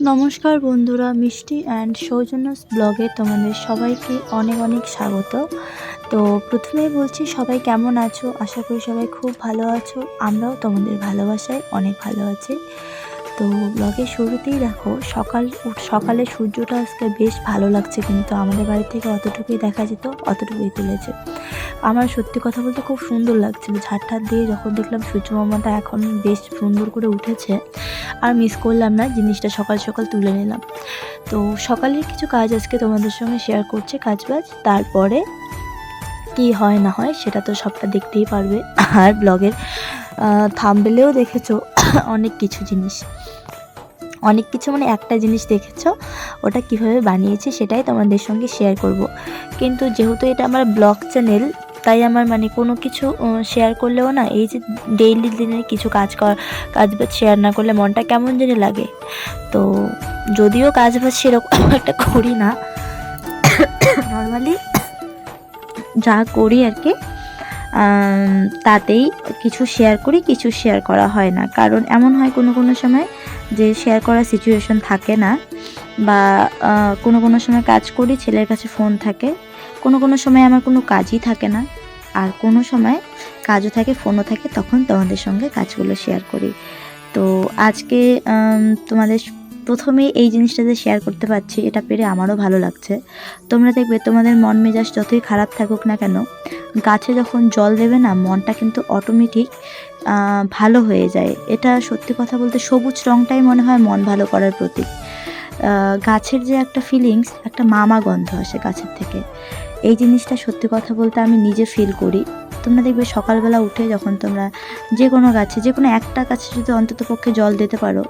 নমস্কার বন্ধুরা, মিষ্টি অ্যান্ড সৌজন্য ব্লগে তোমাদের সবাইকে অনেক অনেক স্বাগত। তো প্রথমেই বলছি, সবাই কেমন আছো? আশা করি সবাই খুব ভালো আছো। আমরাও তোমাদের ভালোবাসায় অনেক ভালো আছি। তো ব্লগের শুরুতেই দেখো, সকাল, সকালে সূর্যটা আজকে বেশ ভালো লাগছে কিন্তু আমাদের বাড়ি থেকে অতটুকুই দেখা যেত, অতটুকুই তুলেছে। আমার সত্যি কথা বলতে খুব সুন্দর লাগছিল। ঝাড় দিয়ে যখন দেখলাম সূর্য মামাটা এখন বেশ সুন্দর করে উঠেছে, আর মিস করলাম না, জিনিসটা সকাল সকাল তুলে নিলাম। তো সকালের কিছু কাজ আজকে তোমাদের সঙ্গে শেয়ার করছে কাজ বাজ তারপরে কি হয় না হয় সেটা তো সবটা দেখতেই পারবে। আর ব্লগের থামবেলেও দেখেছ অনেক কিছু জিনিস। অনেক কিছু মানে একটা জিনিস দেখেছ, ওটা কীভাবে বানিয়েছি সেটাই তোমাদের সঙ্গে শেয়ার করব। কিন্তু যেহেতু এটা আমার ব্লগ চ্যানেল তাই আমার মানে কোনো কিছু শেয়ার করলেও না, এই যে ডেইলি দিনের কিছু কাজ কর, কাজ বাজ শেয়ার না করলে মনটা কেমন যেন লাগে। তো যদিও কাজ বাজ সেরকম একটা করি না নর্মালি যা করি আর কি তাতেই কিছু শেয়ার করি, কিছু শেয়ার করা হয় না। কারণ এমন হয় কোনো কোনো সময় যে শেয়ার করার সিচুয়েশন থাকে না বা কোনো কোনো সময় কাজ করি, ছেলের কাছে ফোন থাকে। কোনো কোনো সময় আমার কোনো কাজই থাকে না। আর কোনো সময় কাজও থাকে ফোনও থাকে, তখন তোমাদের সঙ্গে কাজগুলো শেয়ার করি। তো আজকে তোমাদের প্রথমে এই জিনিসটা যে শেয়ার করতে পারছি, এটা পেরে আমারও ভালো লাগছে। তোমরা দেখবে তোমাদের মন মেজাজ যতই খারাপ থাকুক না কেন, গাছে যখন জল দেবে না, মনটা কিন্তু অটোমেটিক ভালো হয়ে যায়। এটা সত্যি কথা বলতে সবুজ রঙটাই মনে হয় মন ভালো করার প্রতীক। গাছের যে একটা ফিলিংস একটা মামা গন্ধ আসে গাছের থেকে। এই জিনিসটা সত্যি কথা বলতে আমি নিজে ফিল করি। তোমরা দেখবে সকালবেলা উঠে যখন তোমরা যে কোনো গাছে যে কোনো একটা গাছে যদি অন্তত পক্ষে জল দিতে পারো,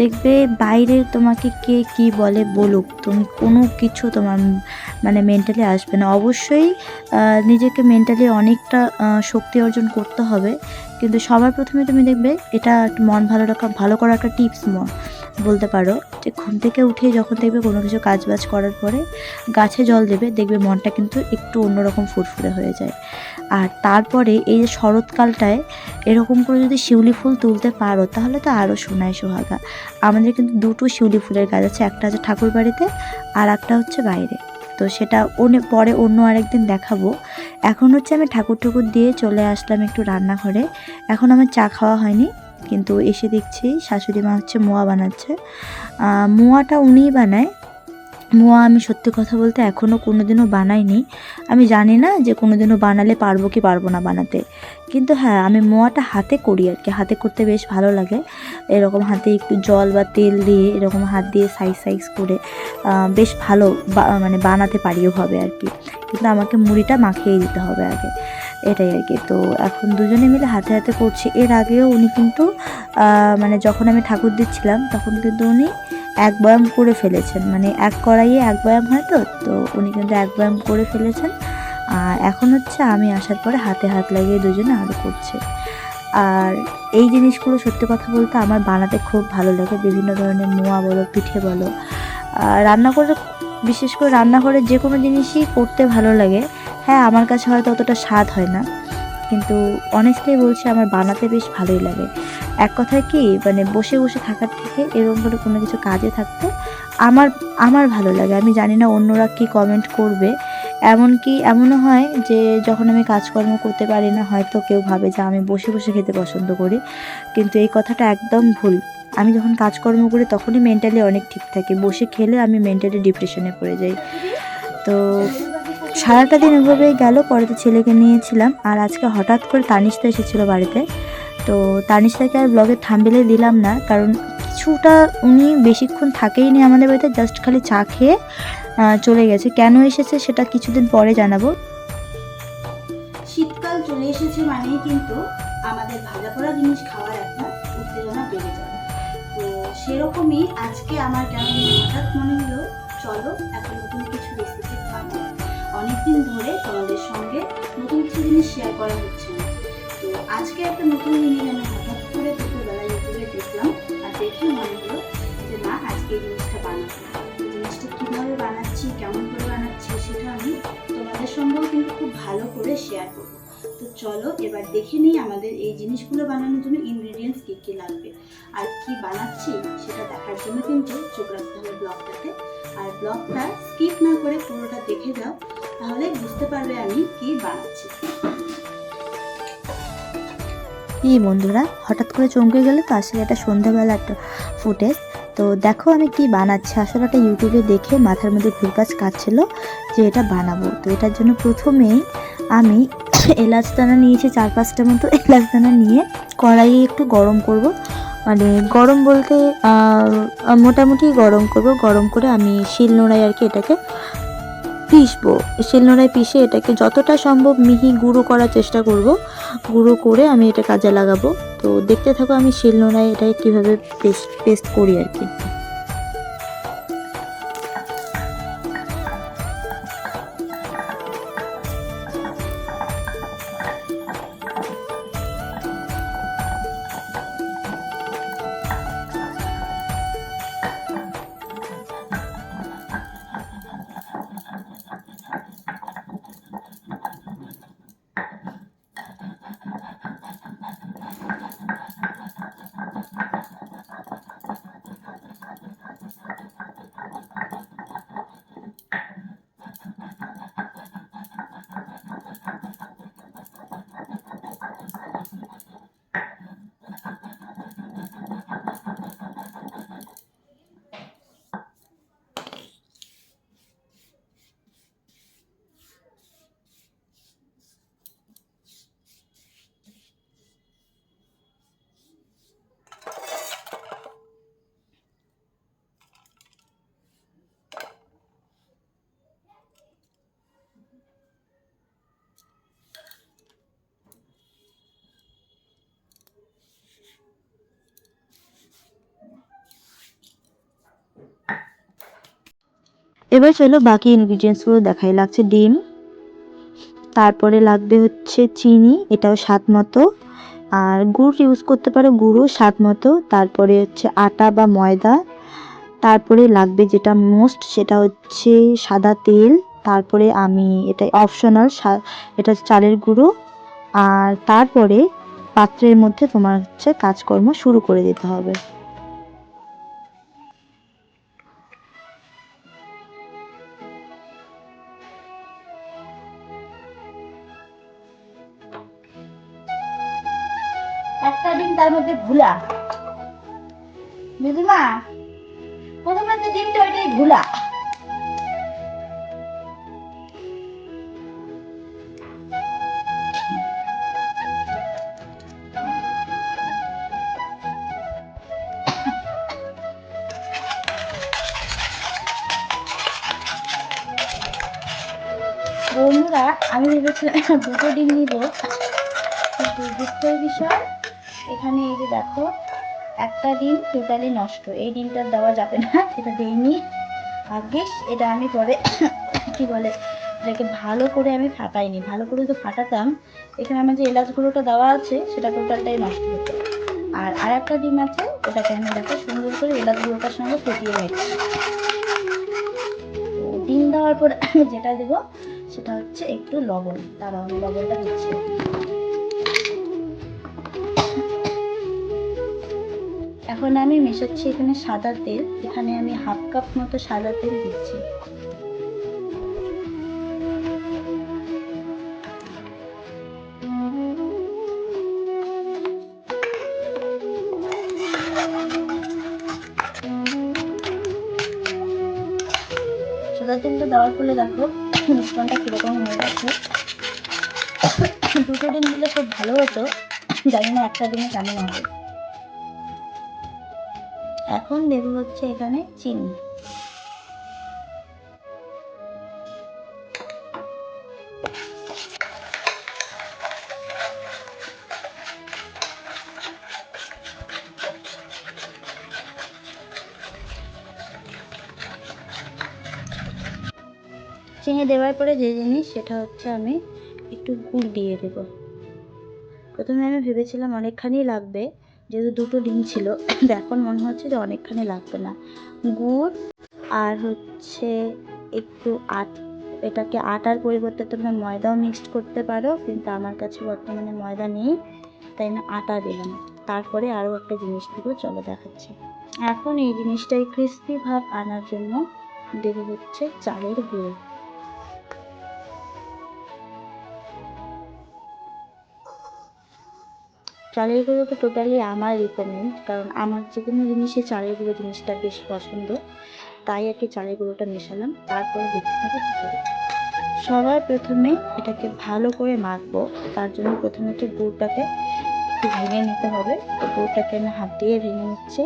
দেখবে বাইরে তোমাকে কে কি বলে বলুক, তুমি কোনো কিছু তোমার মানে মেন্টালি আসবে না। অবশ্যই নিজেকে মেন্টালি অনেকটা শক্তি অর্জন করতে হবে। কিন্তু সবার প্রথমে তুমি দেখবে এটা মন ভালো রাখা, ভালো করার একটা টিপস মন বলতে পারো। যে ঘুম থেকে উঠে যখন দেখবে কোনো কিছু কাজ বাজ করার পরে গাছে জল দেবে, দেখবে মনটা কিন্তু একটু অন্যরকম ফুরফুরে হয়ে যায়। আর তারপরে এই যে শরৎকালটায় এরকম করে যদি শিউলি ফুল তুলতে পারো, তাহলে তো আরও সোনায় সোহাগা। আমাদের কিন্তু দুটো শিউলি ফুলের গাছ আছে, একটা আছে ঠাকুর বাড়িতে আর একটা হচ্ছে বাইরে। তো সেটা অনে, পরে অন্য আরেকদিন দেখাবো। এখন হচ্ছে আমি ঠাকুর ঠাকুর দিয়ে চলে আসলাম একটু রান্নাঘরে। এখন আমার চা খাওয়া হয়নি, কিন্তু এসে দেখছি শাশুড়ি মা হচ্ছে মোয়া বানাচ্ছে। মোয়াটা উনিই বানায়। মোয়া আমি সত্যি কথা বলতে এখনও কোনোদিনও বানাইনি। আমি জানি না যে কোনোদিনও বানালে পারব কি পারব না বানাতে। কিন্তু হ্যাঁ আমি মোয়াটা হাতে করি আর কি হাতে করতে বেশ ভালো লাগে। এরকম হাতে একটু জল বা তেল দিয়ে এরকম হাত দিয়ে সাইজ সাইজ করে বেশ ভালো মানে বানাতে পারিও হবে আর কি কিন্তু আমাকে মুড়িটা মাখিয়ে দিতে হবে আগে। এটাই আর কি তো এখন দুজনে মিলে হাতে হাতে করছি। এর আগেও উনি কিন্তু মানে যখন আমি ঠাকুর দিচ্ছিলাম, তখন কিন্তু উনি এক বয়াম করে ফেলেছেন। মানে এক কড়াইয়ে এক বয়াম হয় তো? তো উনি কিন্তু এক বয়াম করে ফেলেছেন। আর এখন হচ্ছে আমি আসার পরে হাতে হাত লাগিয়ে দুজনে আরও করছে। আর এই জিনিসগুলো সত্যি কথা বলতে আমার বানাতে খুব ভালো লাগে। বিভিন্ন ধরনের মোয়া বলো, পিঠে বলো। রান্না করে, বিশেষ করে রান্নাঘরে যে কোনো জিনিসই করতে ভালো লাগে। হ্যাঁ আমার কাছে হয়তো অতটা স্বাদ হয় না। কিন্তু অনেস্টলি বলছি, আমার বানাতে বেশ ভালোই লাগে। এক কথায় কি মানে বসে বসে থাকার থেকে এরকম করে কোনো কিছু কাজে থাকতে আমার আমার ভালো লাগে। আমি জানি না অন্যরা কি কমেন্ট করবে। এমনকি এমনও হয় যে যখন আমি কাজকর্ম করতে পারি না, হয়তো কেউ ভাবে যে আমি বসে বসে খেতে পছন্দ করি। কিন্তু এই কথাটা একদম ভুল। আমি যখন কাজকর্ম করি তখনই মেন্টালি অনেক ঠিক থাকি। বসে খেলে আমি মেন্টালি ডিপ্রেশনে পড়ে যাই। তো সারাটা দিন এভাবেই গেল। পরে তো ছেলেকে নিয়েছিলাম। আর আজকে হঠাৎ করে তানিশতা এসেছিল বাড়িতে। তো তানিশতাকে আর ব্লগে থামবেলে দিলাম না, কারণ কিছুটা উনি বেশিক্ষণ থাকেই নি আমাদের বাড়িতে জাস্ট খালি চা খেয়ে চলে গেছে। কেন এসেছে সেটা কিছুদিন পরে জানাব। শীতকাল চলে এসেছে মানেই কিন্তু আমাদের ভাজা পোড়া জিনিস খাওয়ার একটা উত্তেজনা বেড়ে যায়। তো সেরকমই আজকে আমার কেন হঠাৎ মনে হলো, চলো একটা নতুন কিছু রেসিপি খাব অনেকদিন ধরে তোমাদের সঙ্গে নতুন কিছু জিনিস শেয়ার করা হচ্ছে। আজকে একটা নতুন জিনিস আমি হঠাৎ করে দুপুরবেলা ইউটিউবে দেখলাম, আর দেখে মনে হলো যে না আজকে এই জিনিসটা বানাবো জিনিসটা কীভাবে বানাচ্ছি, কেমন করে বানাচ্ছি, সেটা আমি তোমাদের সঙ্গেও কিন্তু খুব ভালো করে শেয়ার করব। তো চলো, এবার দেখে নিই আমাদের এই জিনিসগুলো বানানোর জন্য ইনগ্রিডিয়েন্টস কী কী লাগবে। আর কি বানাচ্ছি, সেটা দেখার জন্য কিন্তু চোখ রাখতে হবে ব্লগটাতে আর ব্লগটা স্কিপ না করে পুরোটা দেখে যাও, তাহলে বুঝতে পারবে আমি কি বানাচ্ছি। এই বন্ধুরা, হঠাৎ করে চমকে গেলে তো আসলে এটা সন্ধ্যাবেলা একটা ফুটেজ। তো দেখো আমি কি বানাচ্ছি। আসলে এটা ইউটিউবে দেখে মাথার মধ্যে ঘুরপাচ কাটছিল যে এটা বানাবো। তো এটার জন্য প্রথমেই আমি এলাচ দানা নিয়েছি, চার পাঁচটা মতো এলাচ দানা নিয়ে কড়াইয়ে একটু গরম করব। মানে গরম বলতে মোটামুটি গরম করব। গরম করে আমি শিল নোড়ায় আর কি এটাকে পিসবো শিল নোড়ায় পিষে এটাকে যতটা সম্ভব মিহি গুঁড়ো করার চেষ্টা করব। গুঁড়ো করে আমি এটা কাজে লাগাবো। তো দেখতে থাকো আমি শিল নোড়ায় এটাকে কীভাবে পেস্ট পেস্ট করি আর কি। এবার চলো বাকি ইনগ্রিডিয়েন্টসগুলো দেখাই। লাগছে ডিম, তারপরে লাগবে হচ্ছে চিনি, এটাও স্বাদ মতো। আর গুড় ইউজ করতে পারো গুঁড়ো স্বাদ মতো। তারপরে হচ্ছে আটা বা ময়দা, তারপরে লাগবে যেটা মোস্ট সেটা হচ্ছে সাদা তেল। তারপরে আমি এটা অপশনাল এটা চালের গুঁড়ো। আর তারপরে পাত্রের মধ্যে তোমার হচ্ছে কাজকর্ম শুরু করে দিতে হবে। দিদিমা? প্রথমে যে ডিমটা ওইটাই ভুলা। বন্ধুরা, আমি ভেবেছিলাম দুটো ডিম নিব। কিন্তু দুঃখের বিষয়, এখানে এই যে দেখো একটা ডিম টোটালি নষ্ট। এই ডিমটা দেওয়া যাবে না, এটা দেইনি। ভাগ্যিস এটা আমি পরে কি বলে, এটাকে ভালো করে আমি ফাটাইনি। ভালো করে তো ফাটাতাম, এখানে আমার যে এলাচ গুঁড়োটা দেওয়া আছে সেটা টোটালটাই নষ্ট হতো। আর আর একটা ডিম আছে, ওটাকে আমি দেখো সুন্দর করে এলাচ গুঁড়োটার সঙ্গে ফুটিয়ে নিচ্ছি। ডিম দেওয়ার পর আমি যেটা দেবো, সেটা হচ্ছে একটু লবণ। তারা আমি লবণটা দিচ্ছি। এখন আমি মেশাচ্ছি এখানে সাদা তেল। এখানে আমি হাফ কাপ মতো সাদা তেল দিচ্ছি। সাদা তেলটা দেওয়ার ফলে দেখো মিশ্রণটা কীরকম হয়ে গেছে। দুটো ডিম দিলে খুব ভালো হতো। জানি না একটা ডিমে কেমন হবে। এখন দেবো হচ্ছে এখানে চিনি। চিনি দেওয়ার পরে যে জিনিস, সেটা হচ্ছে আমি একটু গুড় দিয়ে দেব। প্রথমে আমি ভেবেছিলাম অনেকখানি লাগবে। যেহেতু দুটো ডিম ছিল এখন মনে হচ্ছে যে অনেকখানি লাগবে না। গুড় আর হচ্ছে একটু আট, এটাকে আটার পরিবর্তে তোমরা ময়দাও মিক্সড করতে পারো, কিন্তু আমার কাছে বর্তমানে ময়দা নেই, তাই না আটা দিলাম। তারপরে আরও একটা জিনিস দিব, চলো দেখাচ্ছি। এখন এই জিনিসটাই ক্রিস্পি ভাব আনার জন্য দেবো হচ্ছে চালের গুঁড়ো। চালের গুঁড়ো তো টোটালি আমার রিকমেন্ড কারণ আমার যে কোনো জিনিসে চালের গুঁড়ো জিনিসটা বেশ পছন্দ। তাই আর কি চালের গুঁড়োটা মেশালাম। তারপরে দেখতে হবে সবার প্রথমে এটাকে ভালো করে মাখবো। তার জন্য প্রথমে তো গুড়টাকে একটু ভেঙে নিতে হবে। তো গুড়টাকে আমি হাত দিয়ে ভেঙে নিচ্ছি।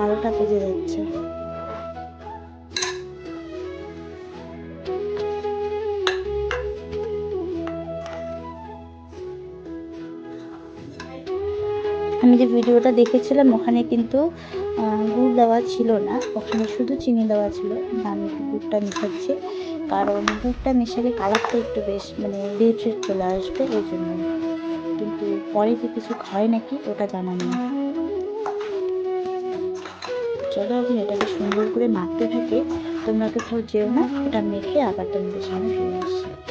বারোটা বেজে যাচ্ছে। আমি যে ভিডিওটা দেখেছিলাম, ওখানে কিন্তু গুড় দেওয়া ছিল না। ওখানে শুধু চিনি দেওয়া ছিল। আমি গুড়টা মেশাচ্ছি। কারণ গুড়টা মেশালে কালারটা একটু বেশ মানে রেড চলে আসবে। এই জন্য। কিন্তু পরে যে কিছু খায় নাকি, ওটা জানা নেই। চলো এখন এটাকে সুন্দর করে মাখতে থাকে। তোমরা কোথাও যেও না এটা মেখে আবার তোমাদের সামনে ফিরে আসছি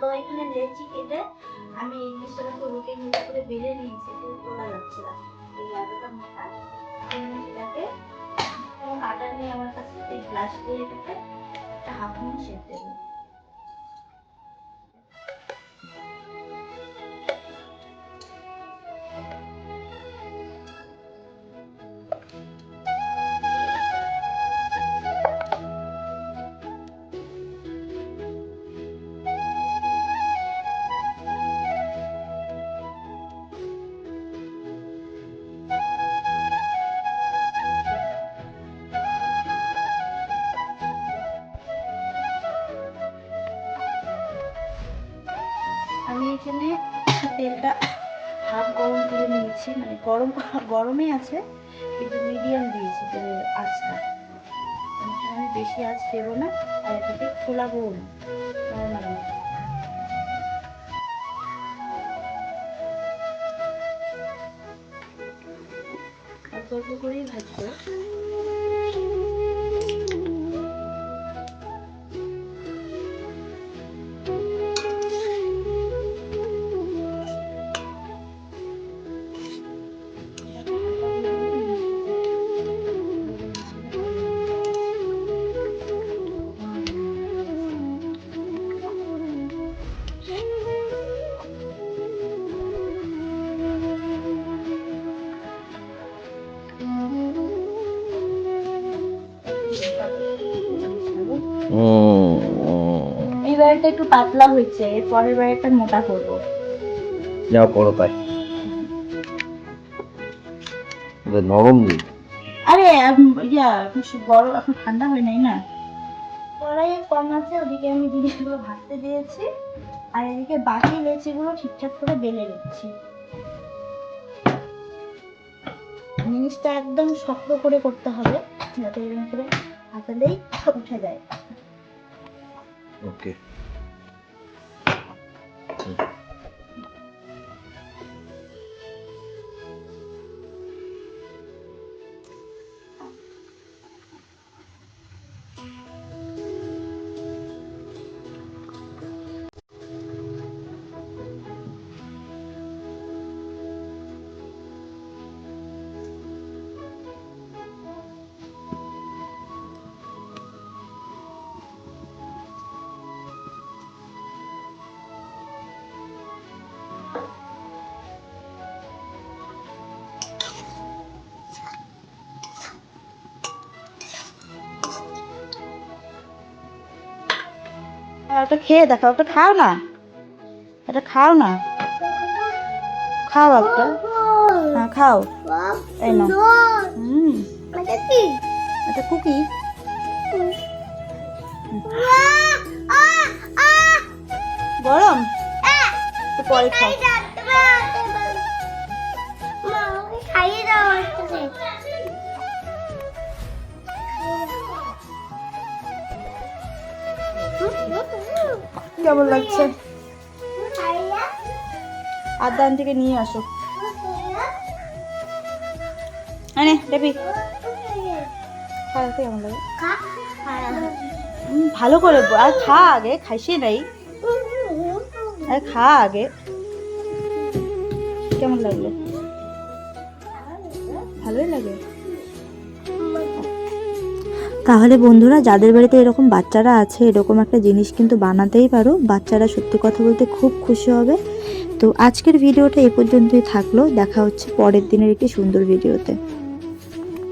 তো এখানে লেচি কেটে আমি এই জিনিসটাকে পুরোকে নিচে করে বেলে নিয়েছি, কিন্তু তোলা যাচ্ছে না। এই আটাটা মোটা। এটাকে আটা নিয়ে আমার কাছে এই গ্লাস দিয়ে এটাকে একটা হাফ মিনিট শেপ দেবো। গরম গরমে আছে, কিন্তু মিডিয়াম দিয়েছি আঁচটা। আমি বেশি আঁচ দেবো না, আর এটাকে খোলাবও না নর্মালি অল্প অল্প করেই ভাজবো। একটু পাতলা হয়েছে এর পরের বাড়িটা মোটা করব। যাও করো তাই এটা নরম দিন। আরে ইয়া সু- গরম এখন ঠান্ডা হয় নাই না? কড়াইয়ে কম আছে ওদিকে আমি জিনিসগুলো ভাজতে দিয়েছি। আর এদিকে বাকি লেচিগুলো ঠিকঠাক করে বেলে নিচ্ছি। জিনিসটা একদম শক্ত করে করতে হবে যাতে এরকম করে হাতালেই উঠে যায়। ওকে। আর ওটা খেয়ে দেখো ওটা খাও না। এটা খাও না। খাও একটা হ্যাঁ খাও। এই না হুম। এটা কুকি। গরম? পরে খাও। কেমন লাগছে? আদান থেকে নিয়ে আসো। আনে দেবি। খাওয়াতে কেমন লাগে? ভালো করে আর খা আগে খাইছে নাই। আর খা আগে। কেমন লাগল? ভালোই লাগে। তাহলে বন্ধুরা, যাদের বাড়িতে এরকম বাচ্চারা আছে, এরকম একটা জিনিস কিন্তু বানাতেই পারো। বাচ্চারা সত্যি কথা বলতে খুব খুশি হবে। তো আজকের ভিডিওটা এ পর্যন্তই থাকল। দেখা হচ্ছে পরের দিনের একটি সুন্দর ভিডিওতে।